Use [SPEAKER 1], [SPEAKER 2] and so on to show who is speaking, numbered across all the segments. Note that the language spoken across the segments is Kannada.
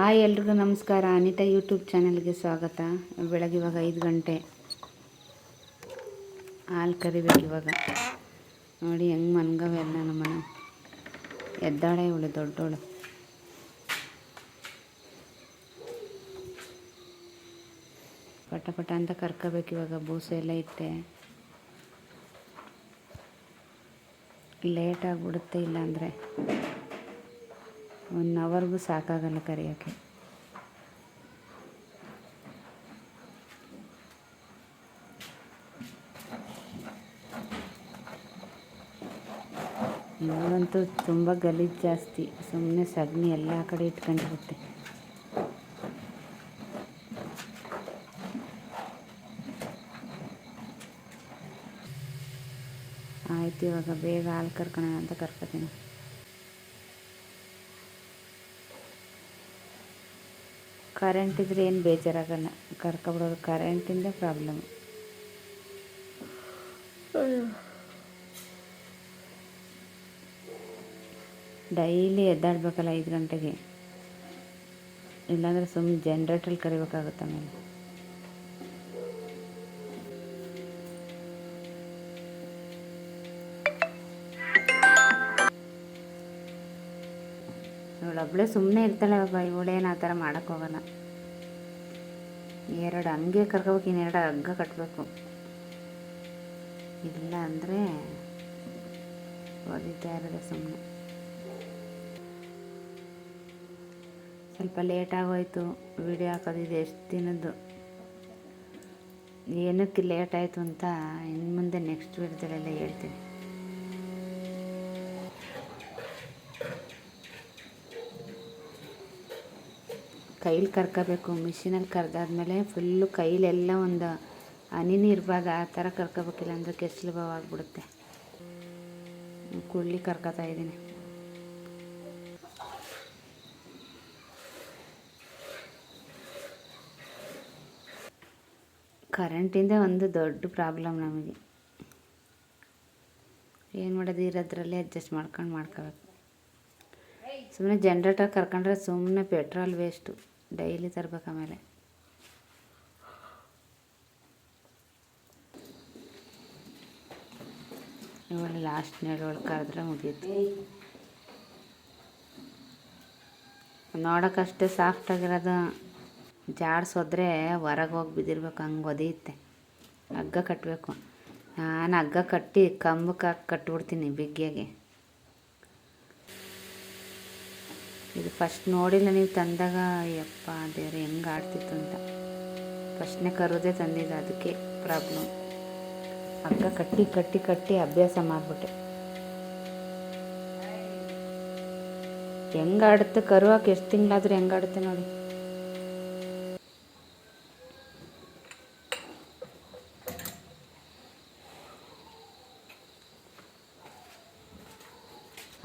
[SPEAKER 1] ಹಾಯ್ ಎಲ್ರಿಗೂ ನಮಸ್ಕಾರ. ಅನಿತಾ ಯೂಟ್ಯೂಬ್ ಚಾನಲ್ಗೆ ಸ್ವಾಗತ. ಬೆಳಗ್ಗೆ ಇವಾಗ ಐದು ಗಂಟೆ. ಹಾಲು ಕರಿಬೇಕು ಇವಾಗ. ನೋಡಿ ಹೆಂಗೆ ಮನ್ಗವೆ ಎಲ್ಲ ನಮ್ಮನೆ ಎದ್ದಾಳೆ ಇವಳು ದೊಡ್ಡವಳು. ಪಟ ಪಟ ಅಂತ ಕರ್ಕೋಬೇಕು ಇವಾಗ. ಬೂಸೆ ಎಲ್ಲ ಇಟ್ಟೆ. ಲೇಟ್ ಆಗಿಬಿಡುತ್ತೆ ಇಲ್ಲಾಂದರೆ. ಒನ್ ಅವರ್ಗೂ ಸಾಕಾಗಲ್ಲ ಕರಿಯೋಕ್ಕೆ. ಇವಾಗಂತೂ ತುಂಬ ಗಲೀಜು ಜಾಸ್ತಿ ಸುಮ್ಮನೆ ಸಗಣಿ ಎಲ್ಲ ಕಡೆ ಇಟ್ಕೊಂಡಿರುತ್ತೆ. ಆಯ್ತು ಇವಾಗ ಬೇಗ ಹಾಲು ಕರ್ಕೊಳ್ಳೋಣ ಅಂತ ಕರ್ಕೊತೀನಿ. ಕರೆಂಟ್ ಇದ್ರೆ ಏನು ಬೇಜಾರಾಗಲ್ಲ. ಕರ್ಕೊಬಿಡೋದು ಕರೆಂಟಿಂದ ಪ್ರಾಬ್ಲಮ್ ಡೈಲಿ ಎದ್ದಾಡಬೇಕಲ್ಲ ಐದು ಗಂಟೆಗೆ. ಇಲ್ಲಾಂದರೆ ಸುಮ್ಮನೆ ಜನ್ರೇಟ್ರಲ್ಲಿ ಕರಿಬೇಕಾಗುತ್ತೆ ಆಮೇಲೆ. ಇವಳೊಬ್ಳೆ ಸುಮ್ಮನೆ ಇರ್ತಾಳೆ ಒಬ್ಬ ಇವಳೇನು ಆ ಥರ ಮಾಡೋಕ್ಕೆ ಹೋಗಲ್ಲ. ಎರಡು ಹಂಗೆ ಕರ್ಕೋಬೇಕು, ಇನ್ನೆರಡು ಹಗ್ಗ ಕಟ್ಟಬೇಕು ಇಲ್ಲ ಅಂದರೆ ಓದಿತಾ ಇರೋದೆ ಸುಮ್ಮನೆ ಸ್ವಲ್ಪ ಲೇಟ್ ಆಗೋಯ್ತು ವಿಡಿಯೋ ಹಾಕೋದಿದೆ ಎಷ್ಟು ದಿನದ್ದು. ಏನಕ್ಕೆ ಲೇಟ್ ಆಯಿತು ಅಂತ ಇನ್ನು ಮುಂದೆ ನೆಕ್ಸ್ಟ್ ವಿಡಿಯೋದಲ್ಲೆಲ್ಲ ಹೇಳ್ತೀನಿ. ಕೈಲಿ ಕರ್ಕೋಬೇಕು ಮಿಷಿನಲ್ಲಿ ಕರೆದಾದ್ಮೇಲೆ ಫುಲ್ಲು ಕೈಲೆಲ್ಲ ಒಂದು ಹನಿನೂ ಇರಬಾರ್ದು ಆ ಥರ ಕರ್ಕೋಬೇಕಿಲ್ಲ ಅಂದರೆ ಕೆಸಲು ಭಾವ ಆಗಿಬಿಡುತ್ತೆ ಕುಳ್ಳಿ ಕರ್ಕೋತಾ ಇದ್ದೀನಿ. ಕರೆಂಟಿಂದ ಒಂದು ದೊಡ್ಡ ಪ್ರಾಬ್ಲಮ್ ನಮಗೆ. ಏನು ಮಾಡೋದು, ಇರೋದ್ರಲ್ಲೇ ಅಡ್ಜಸ್ಟ್ ಮಾಡ್ಕೊಂಡು ಮಾಡ್ಕೋಬೇಕು. ಸುಮ್ಮನೆ ಜನ್ರೇಟರ್ ಕರ್ಕೊಂಡ್ರೆ ಸುಮ್ಮನೆ ಪೆಟ್ರೋಲ್ ವೇಸ್ಟು ಡೈಲಿ ತರ್ಬೇಕು ಆಮೇಲೆ. ಇವಳು ಲಾಸ್ಟ್ ನೆಡೋಳು ಕರೆದ್ರೆ ಮುಗೀತು ನೋಡೋಕ್ಕಷ್ಟೇ ಸಾಫ್ಟಾಗಿರೋದು ಜಾಡ್ಸೋದ್ರೆ ಹೊರಗೆ ಹೋಗಿ ಬಿದ್ದಿರ್ಬೇಕು, ಹಂಗೆ ಒದೆಯುತ್ತೆ. ಹಗ್ಗ ಕಟ್ಟಬೇಕು ನಾನು ಹಗ್ಗ ಕಟ್ಟಿ ಕಂಬಕ್ಕೆ ಹಾಕಿ ಕಟ್ಬಿಡ್ತೀನಿ ಬಿಗ್ಗೆಗೆ. ಇದು ಫಸ್ಟ್ ನೋಡಿಲ್ಲ ನೀವು ತಂದಾಗ ಯಪ್ಪ ದೇವ್ರೆ, ಹೆಂಗೆ ಆಡ್ತಿತ್ತು ಅಂತ. ಫಸ್ಟ್ನೇ ಕರೋದೇ ತಂದಿದ್ದು ಅದಕ್ಕೆ ಪ್ರಾಬ್ಲಮ್ ಅಕ್ಕ ಕಟ್ಟಿ ಕಟ್ಟಿ ಕಟ್ಟಿ ಅಭ್ಯಾಸ ಮಾಡಿಬಿಟ್ಟೆ. ಹೆಂಗೆ ಆಡುತ್ತೆ ಕರುವಾಕ, ಎಷ್ಟು ತಿಂಗಳಾದ್ರೂ ಹೆಂಗೆ ಆಡುತ್ತೆ ನೋಡಿ.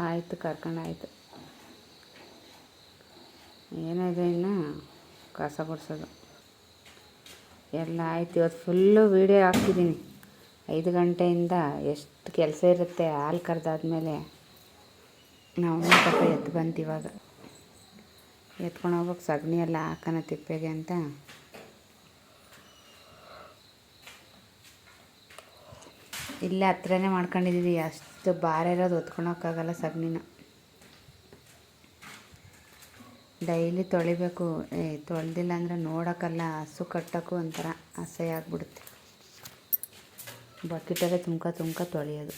[SPEAKER 1] ಆಯಿತು ಕರ್ಕೊಂಡಾಯ್ತು ಏನಿದೆ ಇನ್ನು? ಕಸ ಗುಡಿಸೋದು. ಎಲ್ಲ ಆಯ್ತು. ಇವತ್ತು ಫುಲ್ಲು ವೀಡಿಯೋ ಹಾಕ್ತಿದ್ದೀನಿ. ಐದು ಗಂಟೆಯಿಂದ ಎಷ್ಟು ಕೆಲಸ ಇರುತ್ತೆ ಹಾಲು ಕರೆದಾದ್ಮೇಲೆ ನಾವು ಪಾಪ ಎದ್ದು ಬಂತು ಎತ್ಕೊಂಡು ಹೋಗ್ಬೇಕು. ಸಗಣಿ ಎಲ್ಲ ಹಾಕೋಣ ತಿಪ್ಪೆಗೆ ಅಂತ. ಇಲ್ಲೇ ಹತ್ರನೇ ಮಾಡ್ಕೊಂಡಿದ್ದೀವಿ ಅಷ್ಟು ಭಾರ ಇರೋದು, ಹೊತ್ಕೊಳಕ್ಕಾಗಲ್ಲ ಸಗಣಿನ. ಡೈಲಿ ತೊಳಿಬೇಕು. ತೊಳೆದಿಲ್ಲ ಅಂದರೆ ನೋಡೋಕ್ಕಲ್ಲ, ಹಸು ಕಟ್ಟೋಕ್ಕೂ ಒಂಥರ ಅಸಹ್ಯ ಆಗ್ಬಿಡುತ್ತೆ. ಬಕೆಟಲ್ಲೇ ತುಂಬ್ಕ ತುಂಬ್ಕ ತೊಳೆಯೋದು.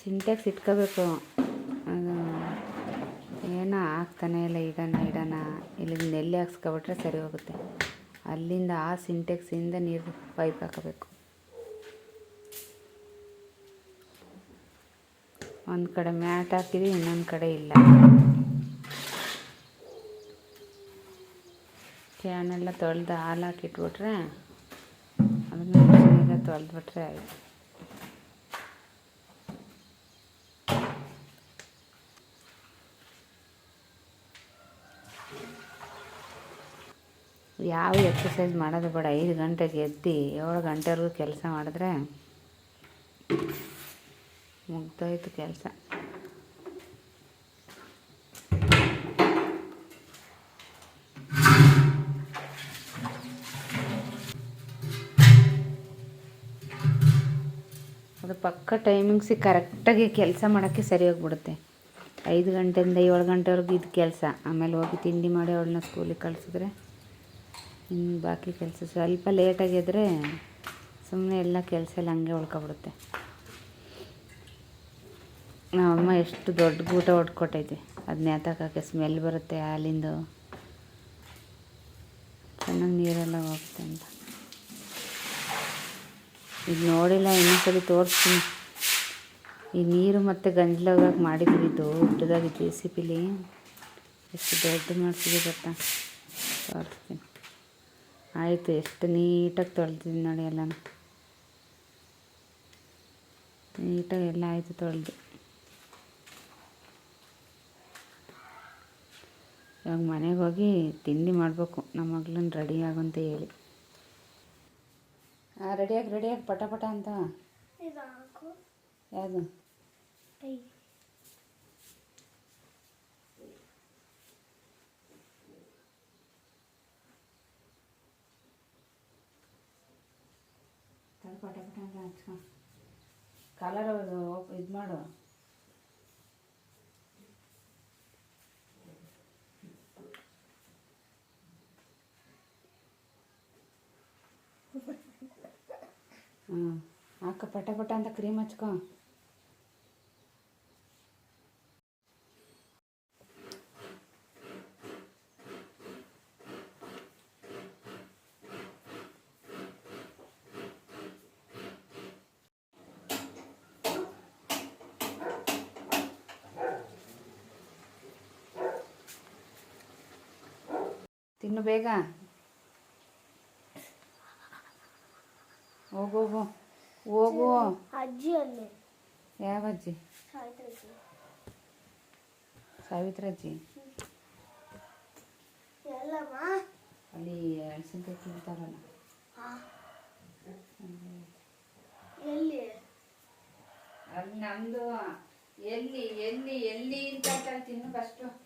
[SPEAKER 1] ಸಿಂಟೆಕ್ಸ್ ಇಟ್ಕೋಬೇಕು. ಏನೋ ಹಾಕ್ತಾನೆ ಇಲ್ಲ, ಇಡೋಣ ಇಡೋಣ. ಇಲ್ಲಿ ನೆಲ್ಲಿ ಹಾಕ್ಸ್ಕೊಬಿಟ್ರೆ ಸರಿ ಹೋಗುತ್ತೆ. ಅಲ್ಲಿಂದ ಆ ಸಿಂಟೆಕ್ಸಿಂದ ನೀರು ಪೈಪ್ ಹಾಕಬೇಕು. ಒಂದು ಕಡೆ ಮ್ಯಾಟ್ ಹಾಕಿದ್ವಿ ಇನ್ನೊಂದು ಕಡೆ ಇಲ್ಲ. ಕ್ಯಾನೆಲ್ಲ ತೊಳೆದು ಹಾಲು ಹಾಕಿಟ್ಬಿಟ್ರೆ ಅದನ್ನ ಮಿಷಿನಿಗೆ ತೊಳೆದ್ಬಿಟ್ರೆ ಯಾವ ಎಕ್ಸಸೈಸ್ ಮಾಡೋದು ಬೇಡ, ಐದು ಗಂಟೆಗೆ ಎದ್ದು ಏಳು ಗಂಟೆವರೆಗೂ ಕೆಲಸ ಮಾಡಿದ್ರೆ ಮುಗ್ದೋಯ್ತು ಕೆಲಸ. ಅದು ಪಕ್ಕ ಟೈಮಿಂಗ್ಸಿ ಕರೆಕ್ಟಾಗಿ ಕೆಲಸ ಮಾಡೋಕ್ಕೆ ಸರಿಯಾಗಿ ಬಿಡುತ್ತೆ ಐದು ಗಂಟೆಯಿಂದ ಏಳು ಗಂಟೆವರೆಗೂ ಇದು ಕೆಲಸ. ಆಮೇಲೆ ಹೋಗಿ ತಿಂಡಿ ಮಾಡಿ ಅವಳನ್ನ ಸ್ಕೂಲಿಗೆ ಕಳಿಸಿದ್ರೆ. ಇನ್ನು ಬಾಕಿ ಕೆಲಸ ಸ್ವಲ್ಪ ಲೇಟಾಗಿದ್ದರೆ ಸುಮ್ಮನೆ ಎಲ್ಲ ಕೆಲಸ ಎಲ್ಲ ಹಂಗೆ ಉಳ್ಕೊಬಿಡುತ್ತೆ. ನಮ್ಮಮ್ಮ ಎಷ್ಟು ದೊಡ್ಡ ಗೂಟ ಹೊಡ್ಕೊಟ್ಟೈತೆ. ಅದನ್ನ ಎತ್ತಾಕಕ್ಕೆ ಸ್ಮೆಲ್ ಬರುತ್ತೆ ಹಾಲಿಂದು. ಚೆನ್ನಾಗಿ ನೀರೆಲ್ಲ ಹೋಗುತ್ತೆ ಅಂತ. ಇದು ನೋಡಿಲ್ಲ ಇನ್ನೊಂದ್ಸಲಿ ತೋರಿಸ್ತೀನಿ. ಈ ನೀರು ಮತ್ತು ಗಂಜ್ಲಾಗ ಮಾಡಿದ್ವಿ ದೊಡ್ಡದಾಗಿ ಜೆ ಸಿ ಪಿಲಿ ಎಷ್ಟು ದೊಡ್ಡ ಮಾಡ್ತೀವಿ ಗೊತ್ತಾ? ತೋರಿಸ್ತೀನಿ. ಆಯಿತು, ಎಷ್ಟು ನೀಟಾಗಿ ತೊಳೆದಿದ್ದೀನಿ ನೋಡಿ ಎಲ್ಲನೂ. ನೀಟಾಗಿ ಎಲ್ಲ ಆಯಿತು ತೊಳೆದು. ಇವಾಗ ಮನೆಗೆ ಹೋಗಿ ತಿಂಡಿ ಮಾಡಬೇಕು ನಮ್ಮ ಮಗಳನ್ನ ರೆಡಿ ಆಗಂತ ಹೇಳಿ. ಹಾಂ ರೆಡಿಯಾಗಿ ರೆಡಿಯಾಗಿ ಪಟ ಪಟ ಅಂತ. ಯಾವುದು? ಪಟ ಪಟ ಅಂತ ಹಚ್ಕೊ. ಕಲರ್ ಇದು ಮಾಡು. ಹ್ಞೂ ಹಾಕ ಪಟ ಪಟ ಅಂತ ಕ್ರೀಮ್ ಹಚ್ಕೊ ತಿನ್ನು ಬೇಗ ಹೋಗು ಹೋಗು. ಹೋಗು.
[SPEAKER 2] ಅಜ್ಜಿ ಅಲ್ಲಿ.
[SPEAKER 1] ಯಾವ ಅಜ್ಜಿ? ಸಾವಿತ್ರ ಅಜ್ಜಿ ಅಲ್ಲಿ ಅಳಸಂತೆ ತಿಂತಾರಲ್ಲ.
[SPEAKER 2] ಎಲ್ಲಿ?
[SPEAKER 1] ಅಲ್ಲಿ ನಮ್ದು ಎಲ್ಲಿ ಎಲ್ಲಿ ಎಲ್ಲಿ ಅಂತ ತಿನ್ನು ಫಸ್ಟು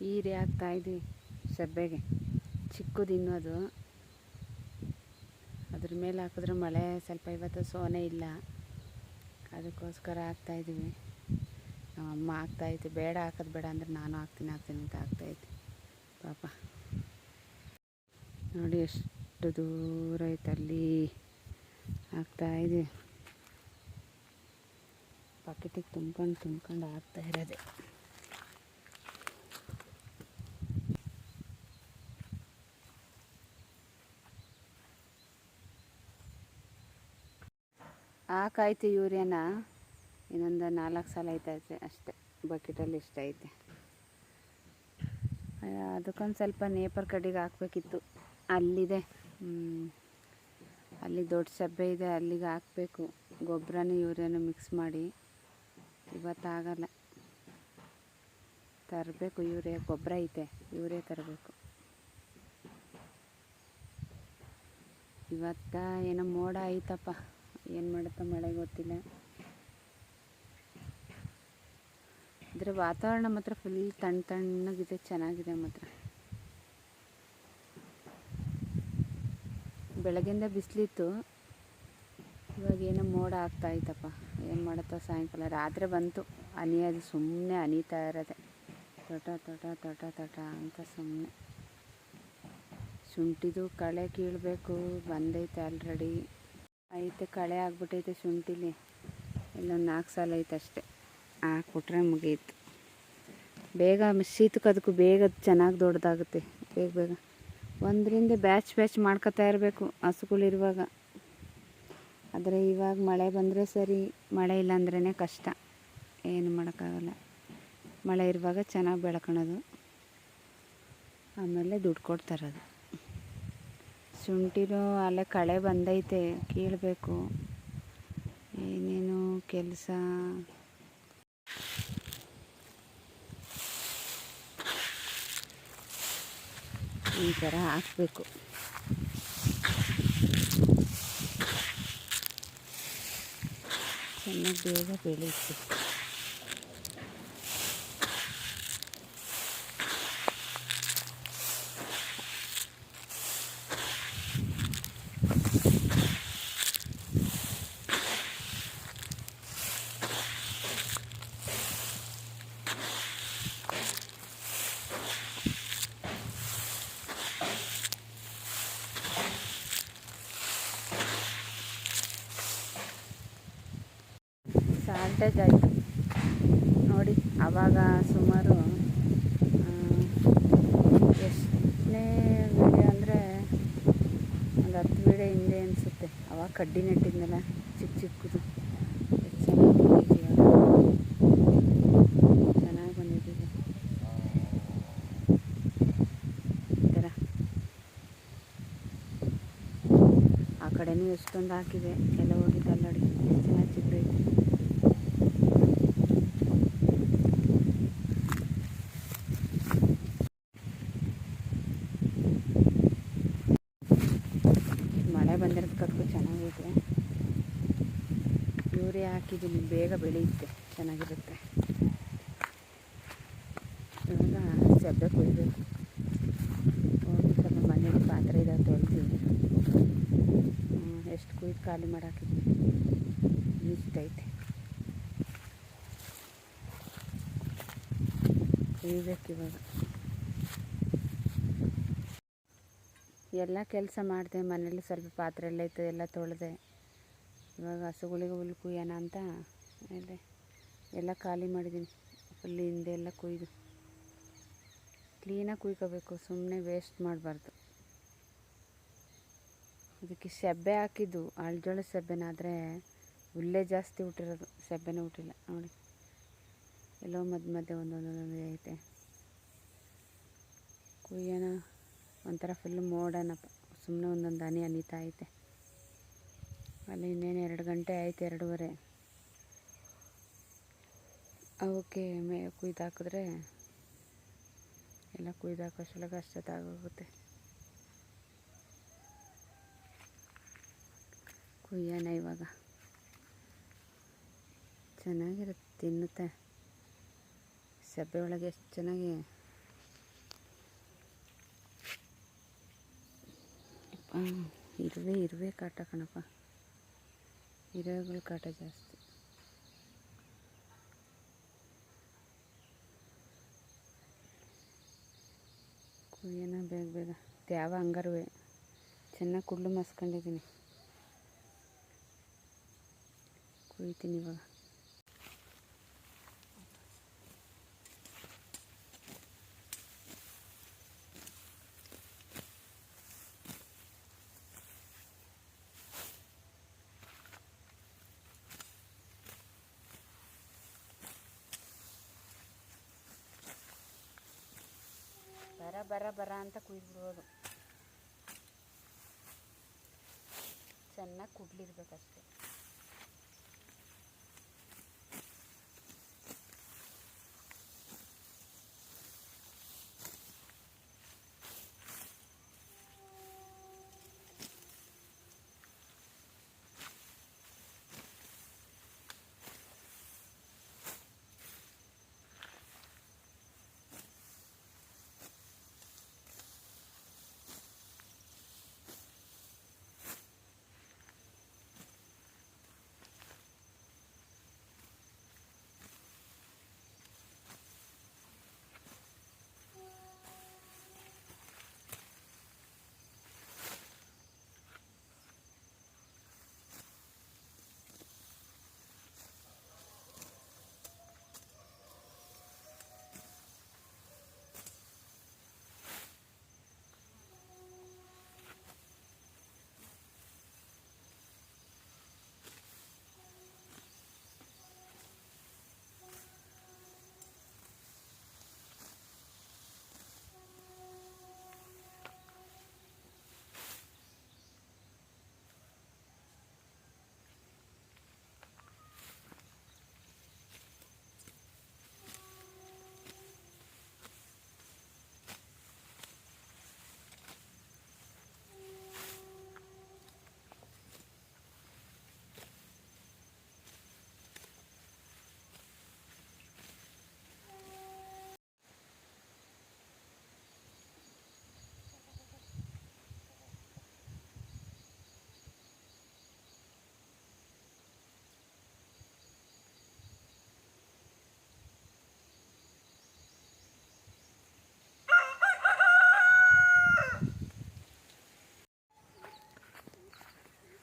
[SPEAKER 1] ಹೀರೆ ಇದೆ ಸಬ್ಬೆಗೆ. ಚಿಕ್ಕದು ಇನ್ನೂ ಅದು. ಅದ್ರ ಮೇಲೆ ಹಾಕಿದ್ರೆ ಮಳೆ ಸ್ವಲ್ಪ ಇವತ್ತು ಸೋನೆ ಇಲ್ಲ. ಅದಕ್ಕೋಸ್ಕರ ಹಾಕ್ತಾ ಇದ್ದೀವಿ. ನಮ್ಮ ಅಮ್ಮ ಹಾಕ್ತಾಯಿತ್ತು ಬೇಡ, ಹಾಕೋದು ಬೇಡ ಅಂದ್ರೆ ನಾನು ಹಾಕ್ತೀನಿ ಹಾಕ್ತೀನಿ ಅಂತ ಹಾಕ್ತಾಯಿದ್ದೆ ಪಾಪ. ನೋಡಿ ಎಷ್ಟು ದೂರ ಐತೆ ಅಲ್ಲಿ. ಇದೆ ಬಕೆಟಿಗೆ ತುಂಬ್ಕೊಂಡು ತುಂಬ್ಕೊಂಡು ಹಾಕ್ತಾ ಇರೋದೆ. ಹಾಕಾಯ್ತು ಯೂರಿಯಾನ? ಇನ್ನೊಂದು ನಾಲ್ಕು ಸಲ ಐತೈತೆ ಅಷ್ಟೇ ಬಕೆಟಲ್ಲಿ ಇಷ್ಟೈತೆ ಅದಕ್ಕೊಂದು ಸ್ವಲ್ಪ ನೇಪರ್ ಕಡೆಗೆ ಹಾಕ್ಬೇಕಿತ್ತು. ಅಲ್ಲಿದೆ ಅಲ್ಲಿ ದೊಡ್ಡ ಸಬ್ಬೆ ಇದೆ, ಅಲ್ಲಿಗೆ ಹಾಕಬೇಕು. ಗೊಬ್ಬರನೂ ಯೂರಿಯಾನು ಮಿಕ್ಸ್ ಮಾಡಿ. ಇವತ್ತಾಗಲ್ಲ. ತರಬೇಕು ಯೂರಿಯಾ ಗೊಬ್ಬರ ಐತೆ, ಯೂರಿಯಾ ತರಬೇಕು. ಇವತ್ತ ಏನೋ ಮೋಡ ಐತಪ್ಪ. ಏನು ಮಾಡುತ್ತೋ ಮಳೆ ಗೊತ್ತಿಲ್ಲ. ಇದರ ವಾತಾವರಣ ಮಾತ್ರ ಫುಲ್ ತಣ್ಣ ತಣ್ಣಗಿದೆ, ಚೆನ್ನಾಗಿದೆ ಮಾತ್ರ. ಬೆಳಗ್ಗೆಯಿಂದ ಬಿಸಿಲಿತ್ತು. ಇವಾಗ ಏನೋ ಮೋಡ ಆಗ್ತಾ ಇತ್ತಪ್ಪ ಏನು ಮಾಡುತ್ತೋ ಸಾಯಂಕಾಲ. ರಾತ್ರಿ ಬಂತು. ಅನಿಯೋದು ಸುಮ್ಮನೆ ಅನಿತಾ ಇರೋದೆ. ತೊಟ ತೊಟ ತೊಟ ತೊಟ ಅಂತ ಸುಮ್ಮನೆ ಶುಂಠಿದು ಕಳೆ ಕೀಳಬೇಕು. ಬಂದೈತೆ ಆಲ್ರೆಡಿ ಐತೆ, ಕಳೆ ಆಗ್ಬಿಟ್ಟೈತೆ ಶುಂಠಿಲಿ. ಇಲ್ಲೊಂದು ನಾಲ್ಕು ಸಾಲ ಐತೆ ಅಷ್ಟೆ. ಹಾಕ್ಬಿಟ್ರೆ ಮುಗಿಯಿತು ಬೇಗ ಶೀತಕ್ಕೆ ಅದಕ್ಕೂ ಬೇಗ ಚೆನ್ನಾಗಿ ದೊಡ್ಡದಾಗುತ್ತೆ. ಬೇಗ ಬೇಗ. ಒಂದರಿಂದ ಬ್ಯಾಚ್ ಬ್ಯಾಚ್ ಮಾಡ್ಕೊತಾ ಇರಬೇಕು ಹಸುಗಳಿರುವಾಗ ಆದರೆ ಇವಾಗ ಮಳೆ ಬಂದರೆ ಸರಿ, ಮಳೆ ಇಲ್ಲಾಂದ್ರೇ ಕಷ್ಟ. ಏನು ಮಾಡೋಕ್ಕಾಗಲ್ಲ. ಮಳೆ ಇರುವಾಗ ಚೆನ್ನಾಗಿ ಬೆಳ್ಕೊಳೋದು. ಆಮೇಲೆ ದುಡ್ಡು ಕೊಡ್ತಾರದು ಶುಂಠಿನೂ ಅಲ್ಲೇ ಕಳೆ ಬಂದೈತೆ ಕೀಳಬೇಕು. ಏನೇನು ಕೆಲಸ. ಈ ಥರ ಹಾಕಬೇಕು. ಚೆನ್ನಾಗಿ ಬೇಗ ಬೆಳೆಯುತ್ತೆ. ಶಾರ್ಟೇಜ್ ಆಯಿತು. ನೋಡಿ ಆವಾಗ ಸುಮಾರು ಎಷ್ಟನೇ ವೀಡಿಯೋ ಅಂದರೆ ಒಂದು ಹತ್ತು ವೀಡಿಯೋ ಹಿಂದೆ ಅನಿಸುತ್ತೆ. ಅವಾಗ ಕಡ್ಡಿ ನೆಟ್ಟಿದ್ನಲ್ಲ ಚಿಕ್ಕ ಚಿಕ್ಕದು ಎಷ್ಟು ಚೆನ್ನಾಗಿ ಬಂದಿದೆ ಇವಾಗ ಚೆನ್ನಾಗಿ ಬಂದಿದೆ ಈ ಥರ ಆ ಕಡೆನೂ ಎಷ್ಟೊಂದು ಹಾಕಿದೆ ಎಲ್ಲ ಹೋಗಿದೆ ಅಲ್ಲಡಿ ಎಷ್ಟು ಚೆನ್ನಾಗಿ ಚಿಗುರೈತೆ ಮಳೆ ಬಂದಿರೋದಕ್ಕೂ ಚೆನ್ನಾಗಿದೆ ಯೂರಿಯಾ ಹಾಕಿದ್ದೀನಿ, ಬೇಗ ಬೆಳೆಯುತ್ತೆ, ಚೆನ್ನಾಗಿರುತ್ತೆ. ಇವಾಗ ಸೆಬ್ಬೆ ಕುಯ್ಬೇಕು. ಹೋಗಿ ಸ್ವಲ್ಪ ಮನೇಲಿ ಪಾತ್ರೆ ಇದಾವೆ ತೊಳೆದು. ಎಷ್ಟು ಕುಯ್ದು ಖಾಲಿ ಮಾಡಾಕಿದ್ವಿ ಇಷ್ಟೈತೆ ಕುಯ್ಬೇಕು ಇವಾಗ. ಎಲ್ಲ ಕೆಲಸ ಮಾಡಿದೆ, ಮನೇಲಿ ಸ್ವಲ್ಪ ಪಾತ್ರೆ ಎಲ್ಲ ಇತ್ತು, ಎಲ್ಲ ತೊಳೆದೆ. ಇವಾಗ ಹಸುಗಳಿಗೆ ಹುಲ್ಲು ಕುಯ್ಯೋಣ ಅಂತ ಇದೆ. ಎಲ್ಲ ಖಾಲಿ ಮಾಡಿದ್ದೀನಿ. ಫುಲ್ ಹಿಂದೆ ಎಲ್ಲ ಕುಯ್ದು. ಕ್ಲೀನಾಗಿ ಕುಯ್ಕೋಬೇಕು ಸುಮ್ಮನೆ ವೇಸ್ಟ್ ಮಾಡಬಾರ್ದು. ಇದಕ್ಕೆ ಸೆಬ್ಬೆ ಹಾಕಿದ್ದು. ಅಳ್ಜೋಳ ಸೆಬ್ಬೆನಾದರೆ ಹುಲ್ಲೇ ಜಾಸ್ತಿ ಹುಟ್ಟಿರೋದು. ಸೆಬ್ಬೆನೇ ಹುಟ್ಟಿಲ್ಲ. ನೋಡಿ. ಎಲ್ಲೋ ಮಧ್ಯ ಮಧ್ಯೆ ಒಂದೊಂದೊಂದೊಂದು ಐತೆ. ಕುಯ್ಯೋಣ. ಒಂಥರ ಫುಲ್ ಮೋಡನಪ್ಪ ಸುಮ್ಮನೆ ಒಂದೊಂದು ಹನಿ ಹನಿತಾ ಐತೆ. ಅಲ್ಲಿ ಇನ್ನೇನು ಎರಡು ಗಂಟೆ ಆಯಿತು, ಎರಡೂವರೆ. ಅವಕ್ಕೆ ಮೇ ಕುಯ್ದು ಹಾಕಿದ್ರೆ ಎಲ್ಲ ಕುಯ್ದು ಹಾಕೋಷ್ಟೊಳಗೆ ಅಷ್ಟೊತ್ತಾಗೋಗುತ್ತೆ. ಕುಯ್ಯೋಣ ಇವಾಗ. ಚೆನ್ನಾಗಿರುತ್ತೆ, ತಿನ್ನುತ್ತೆ. ಸಬ್ಬೆ ಒಳಗೆ ಎಷ್ಟು ಚೆನ್ನಾಗಿ ಇರುವೆ ಇರುವೆ ಕಾಟ ಕಣಪ್ಪ ಇರುವೆಗಳ ಕಾಟ ಜಾಸ್ತಿ ಕುಯ್ಯೋಣ ಬೇಗ ಬೇಗ ಯಾವ ಹಂಗಾರುವೆ ಚೆನ್ನಾಗಿ ಕುಳ್ಳು ಮಸ್ಕೊಂಡಿದ್ದೀನಿ ಕುಯ್ತೀನಿ ಇವಾಗ ಬರ ಅಂತ ಕುಯ್ದ್ಬಿಡೋದು ಚೆನ್ನಾಗಿ ಕುಡ್ಲಿರ್ಬೇಕಷ್ಟೆ.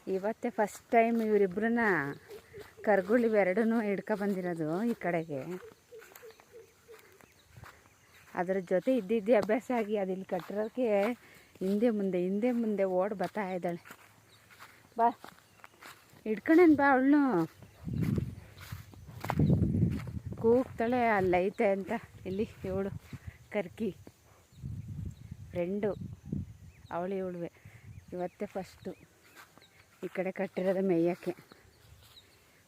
[SPEAKER 1] ಇವತ್ತೇ ಫಸ್ಟ್ ಟೈಮ್ ಇವರಿಬ್ಬರನ್ನ ಕರ್ಗುಳಿ ಎರಡೂ ಹಿಡ್ಕೊ ಬಂದಿರೋದು ಈ ಕಡೆಗೆ. ಅದರ ಜೊತೆ ಇದ್ದಿದ್ದೆ ಅಭ್ಯಾಸ ಆಗಿ ಅದು ಇಲ್ಲಿ ಕಟ್ಟಿರೋಕ್ಕೆ ಹಿಂದೆ ಮುಂದೆ ಹಿಂದೆ ಮುಂದೆ ಓಡ್ ಬರ್ತಾ ಇದ್ದಾಳೆ. ಬಾ ಹಿಡ್ಕೊಂಡೇನು ಬಾ ಅವಳು ಕೂಗ್ತಾಳೆ ಅಲ್ಲೈತೆ ಅಂತ. ಇಲ್ಲಿ ಇವಳು, ಕರ್ಕಿ. ಫ್ರೆಂಡು ಅವಳು, ಇವಳುವೆ. ಇವತ್ತೇ ಫಸ್ಟು ಈ ಕಡೆ ಕಟ್ಟಿರೋದು ಮೇಯೋಕ್ಕೆ.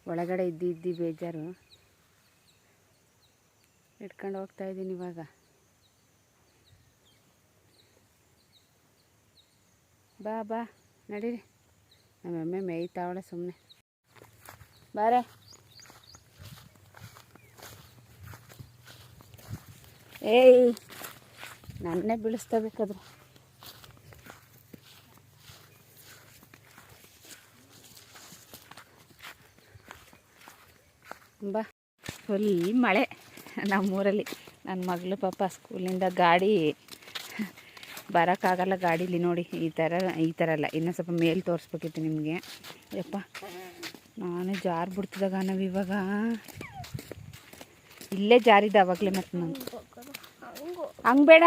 [SPEAKER 1] ಒಳಗಡೆ ಇದ್ದು ಇದ್ದು ಬೇಜಾರು. ಇಟ್ಕೊಂಡು ಹೋಗ್ತಾ ಇದ್ದೀನಿ ಇವಾಗ. ಬಾ ಬಾ, ನಡೀರಿ. ನಮ್ಮಮ್ಮೆ ಮೇಯ್ತಾವಳೆ ಸುಮ್ಮನೆ ಬಾರೆ ಏಯ್, ನನ್ನೇ ಬೀಳಿಸ್ಕೋಬೇಕಾದ್ರೆ ಬಾ ಫುಲ್ ಮಳೆ ನಮ್ಮೂರಲ್ಲಿ. ನನ್ನ ಮಗಳು ಪಾಪ ಸ್ಕೂಲಿಂದ ಗಾಡಿ ಬರೋಕ್ಕಾಗಲ್ಲ ಗಾಡೀಲಿ ನೋಡಿ, ಈ ಥರ ಈ ಥರ ಅಲ್ಲ. ಇನ್ನೂ ಸ್ವಲ್ಪ ಮೇಲೆ ತೋರಿಸ್ಬೇಕಿತ್ತು ನಿಮಗೆ. ಯಪ್ಪ, ನಾನು ಜಾರು ಬಿಡ್ತಿದ್ದಾಗ ನಾವು ಇವಾಗ ಇಲ್ಲೇ ಜಾರಿದ್ದೆ ಅವಾಗಲೇ ಮತ್ತೆ ನಾನು.
[SPEAKER 2] ಹಂಗು
[SPEAKER 1] ಬೇಡ.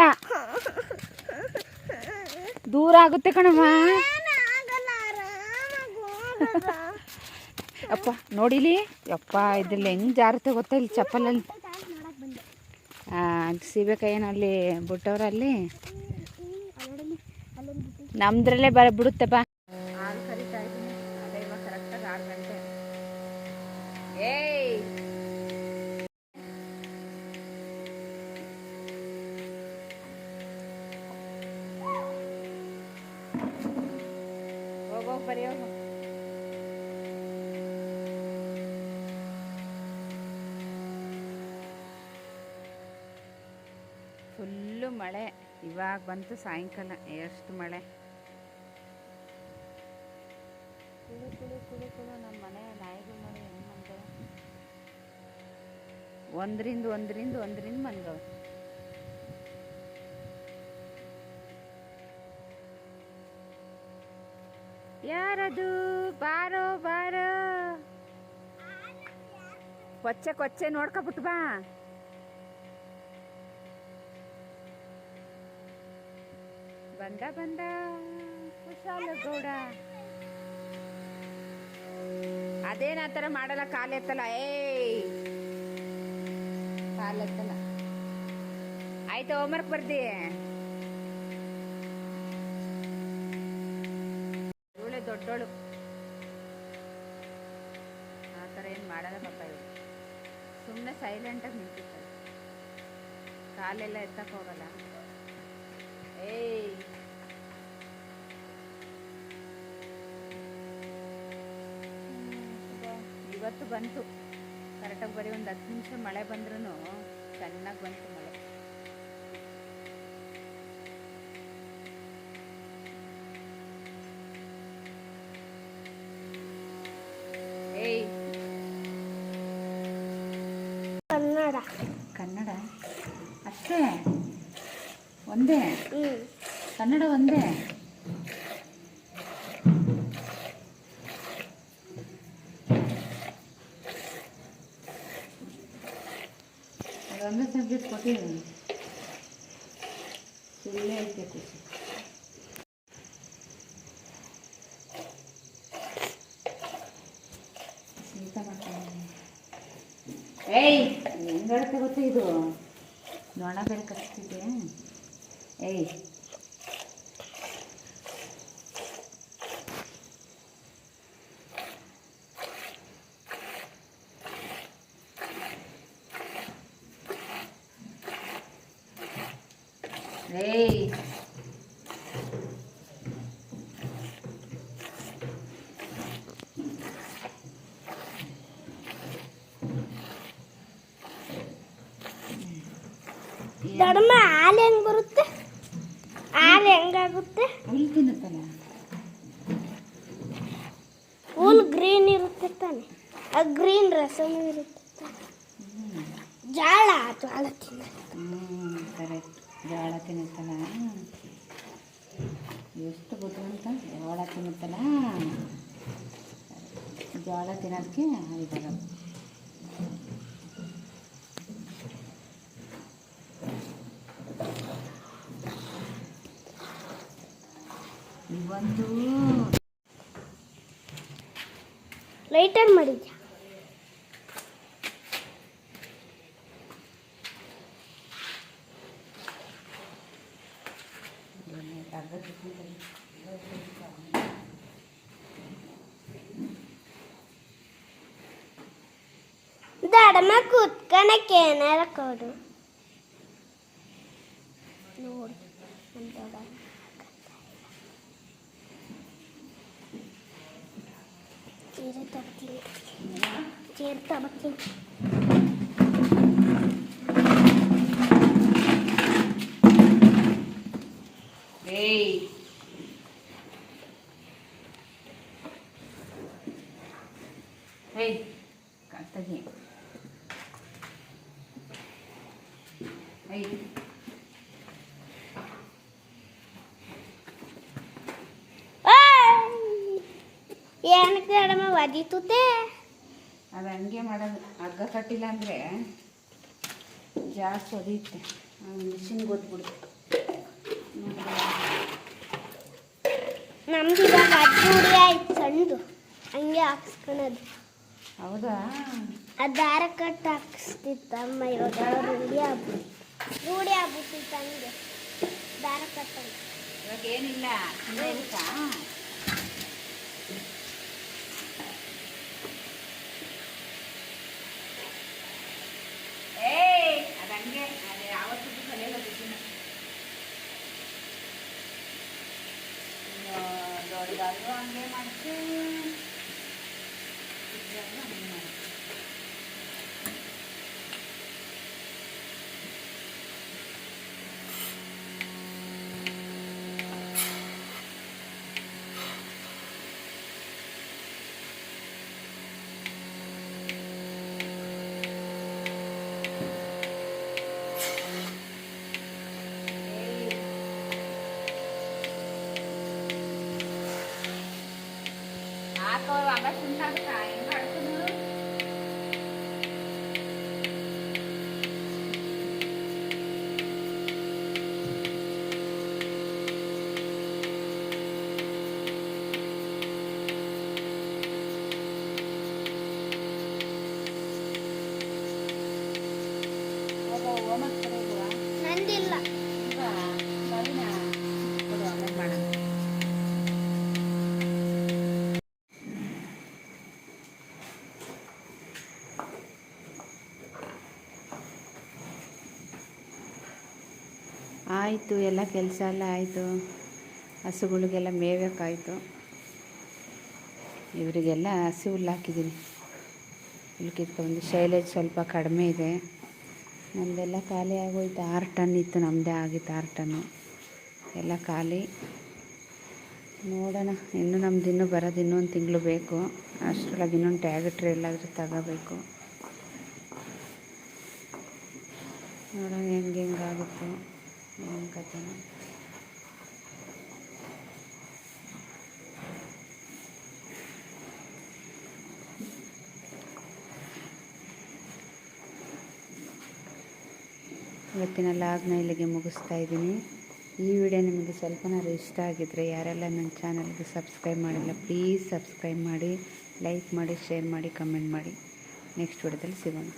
[SPEAKER 1] ದೂರ ಆಗುತ್ತೆ ಕಣಮ್ಮ ಅಪ್ಪ ನೋಡಿಲಿ? ಯಪ್ಪ, ಇದ್ರಲ್ಲಿ ಹೆಂಗೆ ಜಾರುತ್ತೆ ಗೊತ್ತಾ? ಇಲ್ಲಿ ಚಪ್ಪಲಲ್ಲಿ.
[SPEAKER 2] ಮಾಡಕ್ ಬಂದೆ
[SPEAKER 1] ಸೀಬೆಕಾಯಿನಲ್ಲಿ ಬಿಟ್ಟವ್ರಲ್ಲಿ. ನಮ್ದ್ರಲ್ಲೇ ಬರ ಬಿಡುತ್ತೆ ಬಾ ಹಾಲು ಕರಿತಾ ಇದ್ದೀನಿ ಅದೇ ಇವಾಗ ಕರೆಕ್ಟಾಗಿ ಆರು ಗಂಟೆ ಏಯ್ ಹೋಗೋಗಿ ಬರೀ ಹೋಗು ಫುಲ್ಲು ಮಳೆ. ಇವಾಗ ಬಂತು ಸಾಯಂಕಾಲ ಎಷ್ಟು ಮಳೆ. ಕುಳು ಕುಳು ಕುಳು ಕುಳು ನಮ್ಮ ಮನೆ ನಾಯಿಗಳು ನೋಡಿ ಹೆಂಗೆ ಮನ್ಗವೆ ಒಂದರಿಂದ ಒಂದರಿಂದ ಒಂದರಿಂದ ಮನ್ಗವೆ ಯಾರದು? ಬಾರೋ ಬಾರೋ. ಕೊಚ್ಚೆ ಕೊಚ್ಚೆ ನೋಡ್ಕೊಬಿಟ್ಟು ಬಾ. ಬಂದ ಬಂದ. ಕುಶಾಲ ಗೌಡ. ಅದೇನ ಆ ಥರ ಮಾಡಲ್ಲ ಕಾಲೆತ್ತಲ್ಲ ಏಯ್! ಕಾಲೆತ್ತಲ್ಲ ಆಯ್ತು ಹೋಮ್ವರ್ಕ್ ಬರ್ದಿ. ಇವಳೆ ದೊಡ್ಡೋಳು. ಆ ಥರ ಏನು ಮಾಡಲ್ಲ ಪಾಪ ಇವಳು. ಸುಮ್ಮನೆ ಸೈಲೆಂಟಾಗಿ ನಿಂತಿರ್ತಾರೆ ಕಾಲೆಲ್ಲ ಎತ್ತಕ್ಕೆ ಹೋಗಲ್ಲ. ಏಯ್! ಇವತ್ತು ಬಂತು. ಕರೆಕ್ಟಾಗಿ ಬರೀ ಒಂದು ಹತ್ತು ನಿಮಿಷ ಮಳೆ ಬಂದ್ರೂ ಚೆನ್ನಾಗಿ ಬಂತು ಮಳೆ. ಏಯ್.
[SPEAKER 2] ಕನ್ನಡ.
[SPEAKER 1] ಕನ್ನಡ? ಅಷ್ಟೇ? ಒಂದೇ? ಕನ್ನಡ ಒಂದೇ? 对 ಏಯ್
[SPEAKER 2] ದೊಡ್ಡಮ್ಮ ಹಾಲು ಹೆಂಗ್ ಬರುತ್ತೆ? ಹಾಲು ಹೆಂಗಾಗುತ್ತೆ?
[SPEAKER 1] ಹುಲ್ ತಿನ್ನುತ್ತಲ್ಲ?
[SPEAKER 2] ಫುಲ್ ಗ್ರೀನ್ ಇರುತ್ತೆ ತಾನೆ. ಆ ಗ್ರೀನ್ ರಸಮೂ ಇರುತ್ತೆ.
[SPEAKER 1] ಇವತ್ತು
[SPEAKER 2] ಲೈಟರ್ ಮಾಡಿದ್ಯಾ ದಡಮ ಕೂತ್ಕಣಕ್ಕೆ ಏನಾರ ಕೊಡು ನೋಡು ನಮ್ ದೊಡ್ಡ ಚೀರೆ ತರ್ತೀನಿ ಚೀರೆ ತರ್ತೀನಿ
[SPEAKER 1] ಏಯ್ ಏಯ್ ಕರ್ತಗಿ ಏಯ್
[SPEAKER 2] ಏನಕ್ಕೆ ದಡಮ ಒದಿತುತ್ತೆ
[SPEAKER 1] ಅದು ಹಂಗೆ ಮಾಡೋದು. ಹಗ್ಗ ಕಟ್ಟಿಲ್ಲ ಅಂದರೆ ಜಾಸ್ತಿ ಒದಿಯುತ್ತೆ ಮಿಷಿನ್ ಓದ್ಬಿಡುತ್ತೆ
[SPEAKER 2] ನಮ್ದು ಇವಾಗ ರೂಢಿ ಆಯ್ತು ಸಣ್ಣದು ಹಂಗೆ ಹಾಕ್ಸ್ಕೊಳೋದು.
[SPEAKER 1] ಹೌದಾ?
[SPEAKER 2] ಆ ದಾರ ಕಟ್ ಹಾಕಿಸ್ತಿತ್ತು ಅಮ್ಮ ಇವಾಗ. ರೂಢಿ ಆಗ್ಬಿಟ್ಟು ರೂಢಿ ಆಗ್ಬಿಟ್ಟಿತ್ತು ಹಂಗೆ ದಾರ ಕಟ್ಟಂಗೆ
[SPEAKER 1] ಇವಾಗ ಏನಿಲ್ಲ ಸುಮ್ಮನೆ ಇರುತ್ತಾ ಏಯ್ ಅದು ಹಂಗೆ ಅದು ಯಾವತ್ತಿಗೂ ಕಲಿಯಲ್ಲ ಬುದ್ಧಿನ ದೊಡ್ಡದಾದ್ರು ಹಂಗೆ ಮಾಡ್ತೀವಿ ಚಿಕ್ಕದಾದ್ರೂ ಹಂಗೆ ಮಾಡ್ತೀವಿ ಹಾಕೋ ಆಗ ಸುಂಟಾಗುತ್ತಾ ಹೆಂಗೆ ಆಡ್ಕೊಂಡು ಹೋಮಕ್ ಬರೋಲ್ವಾ
[SPEAKER 2] ನಂದಿಲ್ಲ
[SPEAKER 1] ಈಗ ಸರಿನಾ ಕೊಡು ಆಮೇಲೆ ಮಾಡೋಣ ಆಯಿತು, ಎಲ್ಲ ಕೆಲಸ ಎಲ್ಲ ಆಯಿತು. ಹಸುಗಳಿಗೆಲ್ಲ ಮೇಯಕ್ಕಾಯಿತು ಇವರಿಗೆಲ್ಲ ಹಸಿ ಹುಲ್ಲು ಹಾಕಿದ್ದೀನಿ. ಹುಲ್ಲು ಒಂದು ಶೈಲೇಜ್ ಸ್ವಲ್ಪ ಕಡಿಮೆ ಇದೆ. ನಮ್ಮದೆಲ್ಲ ಖಾಲಿ ಆಗೋಯ್ತು. ಆರು ಟನ್ ಇತ್ತು ನಮ್ಮದೇ ಆಗಿತ್ತು ಆರು ಟನ್ನು. ಎಲ್ಲ ಖಾಲಿ. ನೋಡೋಣ, ಇನ್ನೂ ನಮ್ದು ಇನ್ನೂ ಬರೋದು ಇನ್ನೊಂದು ತಿಂಗಳು ಬೇಕು. ಅಷ್ಟರೊಳಗೆ ಇನ್ನೊಂದು ಟ್ಯಾಗಟ್ರಿ ಎಲ್ಲಾದರೂ ತಗೋಬೇಕು. ನೋಡೋಣ ಹೆಂಗೆ ಹೆಂಗಾಗುತ್ತೋ. ಏನು ಕಥೆನ. ಇವತ್ತಿನ ಲಾಗ್ನ ಇಲ್ಲಿಗೆ ಮುಗಿಸ್ತಾ ಇದ್ದೀನಿ. ಈ ವಿಡಿಯೋ ನಿಮಗೆ ಸ್ವಲ್ಪನಾದ್ರು ಇಷ್ಟ ಆಗಿದ್ದರೆ ಯಾರೆಲ್ಲ ನನ್ನ ಚಾನಲ್ಗೆ ಸಬ್ಸ್ಕ್ರೈಬ್ ಮಾಡಿಲ್ಲ, ಪ್ಲೀಸ್ ಸಬ್ಸ್ಕ್ರೈಬ್ ಮಾಡಿ, ಲೈಕ್ ಮಾಡಿ, ಶೇರ್ ಮಾಡಿ, ಕಮೆಂಟ್ ಮಾಡಿ. ನೆಕ್ಸ್ಟ್ ವಿಡಿಯೋದಲ್ಲಿ ಸಿಗೋಣ.